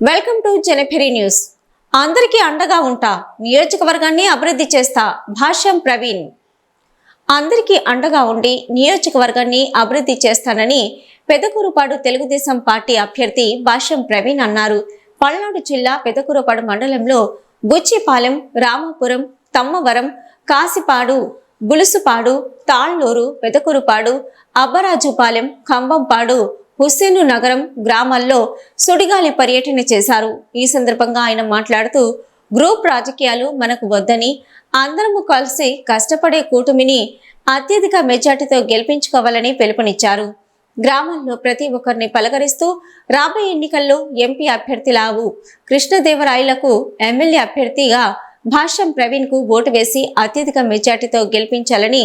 Welcome to జనఫెరీ news. అందరికీ అండగా ఉంటా నియోజకవర్గాన్ని అభివృద్ధి చేస్తా భాష్యం ప్రవీణ్. అందరికీ అండగా ఉండి నియోజకవర్గాన్ని అభివృద్ధి చేస్తానని పెదకూరుపాడు తెలుగుదేశం పార్టీ అభ్యర్థి భాష్యం ప్రవీణ్ అన్నారు. పల్నాడు జిల్లా పెదకూరుపాడు మండలంలో బుచ్చిపాలెం రామాపురం తమ్మవరం కాసిపాడు బులుసుపాడు తాళ్ళూరు పెదకూరుపాడు అబ్బరాజుపాలెం ఖంభంపాడు హుస్సేను నగరం గ్రామాల్లో సుడిగాలి పర్యటన చేశారు. ఈ సందర్భంగా ఆయన మాట్లాడుతూ గ్రూప్ రాజకీయాలు మనకు వద్దని అందరము కలిసి కష్టపడే కూటమిని అత్యధిక మెజార్టీతో గెలిపించుకోవాలని పిలుపునిచ్చారు. గ్రామాల్లో ప్రతి ఒక్కరిని పలకరిస్తూ రాబోయే ఎన్నికల్లో ఎంపీ అభ్యర్థి లావు కృష్ణదేవరాయలకు ఎమ్మెల్యే అభ్యర్థిగా భాష్యం ప్రవీణ్కు ఓటు వేసి అత్యధిక మెజార్టీతో గెలిపించాలని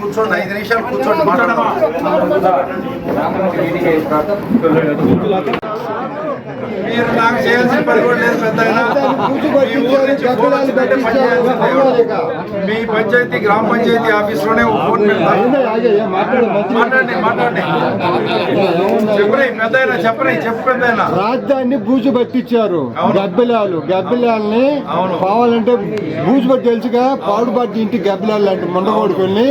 కూర్చోండి ఐదు నిమిషాలు కూర్చోండి మీరు నాకు చేయాల్సిన పని కూడా లేదు పెద్ద మీ పంచాయతీ గ్రామ పంచాయతీ ఆఫీస్లోనే ఒక ఫోన్ మాట్లాడండి మాట్లాడండి. రాజధానిని బూజు పట్టించారు. గబ్బిలాలు. గబ్బిలాల్ని. కావాలంటే బూజు పట్టి తెలుసుగా పాడుపట్టి ఇంటి గబ్బిలాలు లాంటి ముండగొడుకొని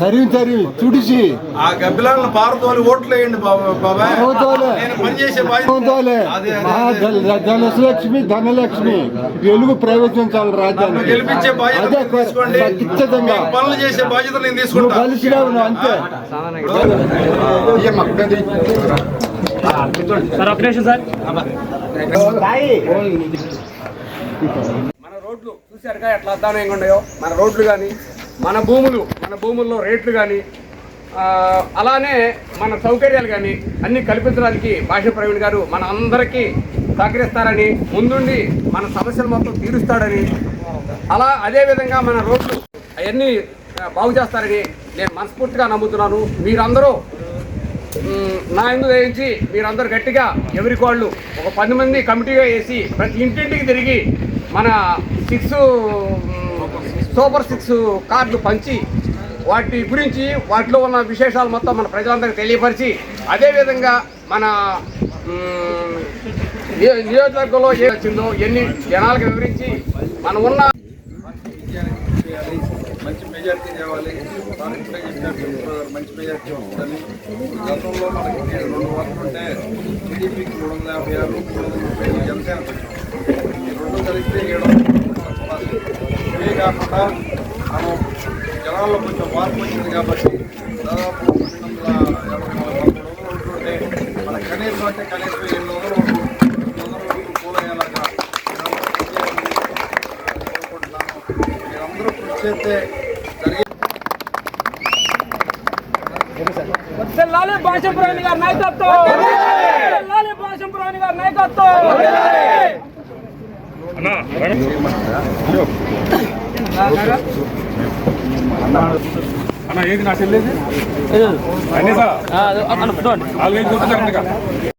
తరివి తరివి తుడిచి. ఆ గబ్బిలాలను పారతోలి ఓట్లు వేయండి బాబా బాబాయ్. పారతోలే. నేను పని చేసే బాధ్యత. పారతోలే. అదే, అదే, మహా అదే. ధన- ధనలక్ష్మి ధనలక్ష్మి. వెలుగు ప్రవేశించాలి రాజధాని గెలిపించే బాధ్యత అదే ఖచ్చితంగా. పనులు చేసే బాధ్యత నేను నువ్వు తీసుకుంటా కలిసినావు నువ్వు అంతే. మన రోడ్లు చూశారుగా ఎట్లా అద్దానంగా ఉన్నాయో? మన రోడ్లు కానీ మన భూములు మన భూముల్లో రేట్లు కానీ అలానే మన సౌకర్యాలు కానీ అన్ని కల్పించడానికి భాష ప్రవీణ్ గారు మన అందరికీ సహకరిస్తారని ముందుండి మన సమస్యలు మొత్తం తీరుస్తాడని అలా అదేవిధంగా మన రోడ్లు అవన్నీ బాగు చేస్తారని నేను మనస్ఫూర్తిగా నమ్ముతున్నాను. మీరందరూ నా ఎందు వేయించి మీరందరూ గట్టిగా ఎవరికి వాళ్ళు ఒక పది మంది కమిటీగా వేసి ప్రతి ఇంటింటికి తిరిగి మన సిక్స్ సూపర్ సిక్స్ కార్డులు పంచి వాటి గురించి వాటిలో ఉన్న విశేషాలు మొత్తం మన ప్రజలందరికీ తెలియపరిచి అదేవిధంగా మన నియోజకవర్గంలో ఏ వచ్చిందో ఎన్ని జనాలకు వివరించి మనం ఉన్న మెజార్టీ తేవాలి దానికి కూడా చెప్పినట్టు మంచి మెజార్టీ వస్తుందని గతంలో మనకి రెండు వందలు ఉంటే టీడీపీకి మూడు వందల యాభై ఆరు మూడు వందల ముప్పై ఐదు రెండు కలిస్తే ఏడు ఇవే కాకుండా మనం జనాల్లో కొంచెం మార్పు వచ్చింది కాబట్టి దాదాపు రెండు వందల యాభై నాలుగు వందల మన కనీసం అంటే కనీసం ఏడు వందలు ఎనిమిది వందల రోజులు కూలయ్యేలాగా మీరందరూ కృషి చేస్తే లాలి భాషంపురాణి గారి నాయకత్వం. లాలి భాషంపురాణి గారి నాయకత్వం. అన్న ఏది నా చెల్లేది? అన్నీ సార్ నాలుగైదు